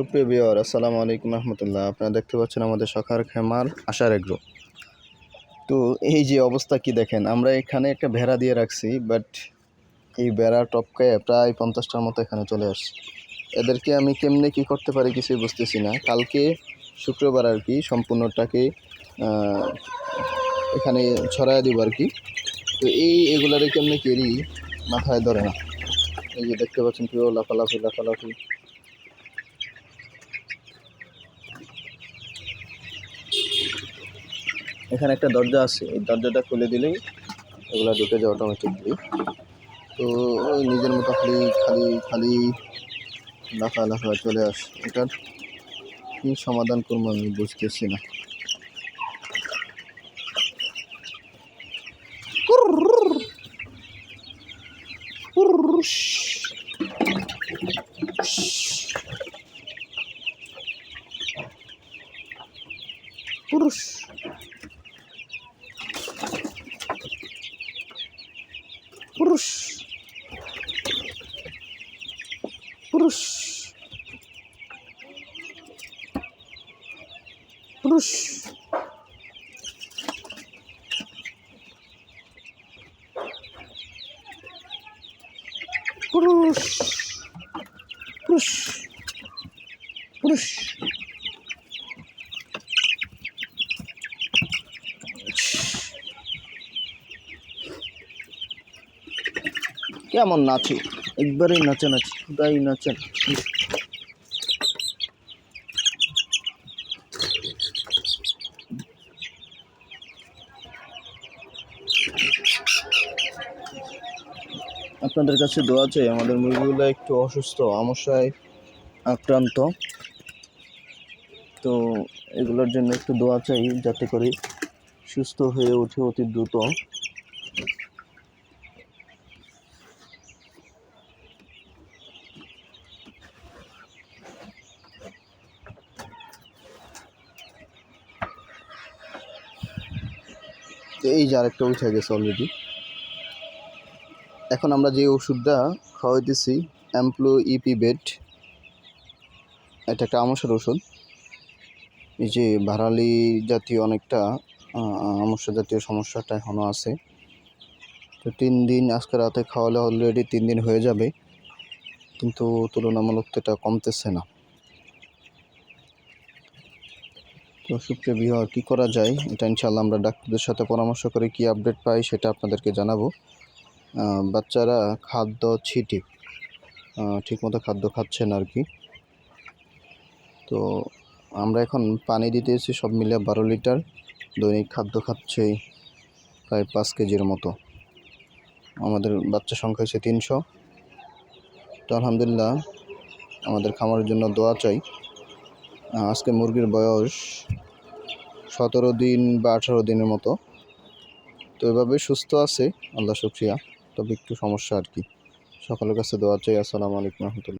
সুপ্রিয় বিয়র আসসালামু আলাইকুম রহমতুল্লাহ। আপনারা দেখতে পাচ্ছেন আমাদের সখার খেমার আশার এগ্রো। তো এই যে অবস্থা কি দেখেন? আমরা এখানে একটা ভেড়া দিয়ে রাখছি বাট এই ভেড়া টপকায় প্রায় পঞ্চাশটার মতো এখানে চলে আসছে। এদেরকে আমি কেমনে কি করতে পারি কিছুই বুঝতেছি না। কালকে শুক্রবার আর কি সম্পূর্ণটাকে এখানে ছড়ায় দিব আর কি। তো এই এগুলারে কেমনে কেরি? মাথায় ধরে না। এই যে দেখতে পাচ্ছেন কেউ লাফালাফি লাফালাফি। এখানে একটা দরজা আছে। এই দরজাটা খুলে দিলেই এগুলো ঢুকে যায় অটোমেটিকলি তো ওই নিজের মতো খালি খালি খালি লাফা লাফা চলে আস। এটার কী সমাধান করব আমি বুঝতেছি না। Purush. Purush. Purush. Purush. Purush. Purush. কেমন নাচে? একবারেই নাচে নাচে তাই নাচে আপনাদের কাছে দোয়া চাই, আমাদের মুরগিগুলো একটু অসুস্থ আমস্যায় আক্রান্ত। তো এগুলোর জন্য একটু দোয়া চাই, যাতে করে সুস্থ হয়ে ওঠে অতি দ্রুত। এই যে আরেকটা উঠে গেছে অলরেডি এখন আমরা যে ওষুধটা খাওয়াইতেছি অ্যাম্প্লো ইপি বেড এটা একটা আমসের ওষুধ। এই যে ভারালি জাতীয় অনেকটা আমসা জাতীয় সমস্যাটা এখনও আছে। তো তিন দিন আজকে রাতে খাওয়ালে অলরেডি তিন দিন হয়ে যাবে, কিন্তু তুলনামূলক তো এটা কমতেছে না। তো সুপ্রিয় বিহার কী করা যায়? এটা ইনশাল্লাহ আমরা ডাক্তারদের সাথে পরামর্শ করে কি আপডেট পাই সেটা আপনাদেরকে জানাব। বাচ্চারা খাদ্য ছিটি। ঠিকমতো খাদ্য খাচ্ছে না আর কি। তো আমরা এখন পানি দিতেছি সব মিলে বারো লিটার। দৈনিক খাদ্য খাচ্ছে প্রায় পাঁচ কেজির মতো। আমাদের বাচ্চা সংখ্যা হচ্ছে তিনশো। তো আলহামদুলিল্লাহ, আমাদের খামারের জন্য দোয়া চাই। আজকে মুরগির বয়স সতেরো দিন বা আঠারো দিনের মতো। তো এভাবে সুস্থ আছে, আল্লাহ শুক্রিয়া। তবে একটু সমস্যা আর কি। সকলের কাছে দেওয়া চাই, আসসালামু আলাইকুম রহমতুল্লাহ।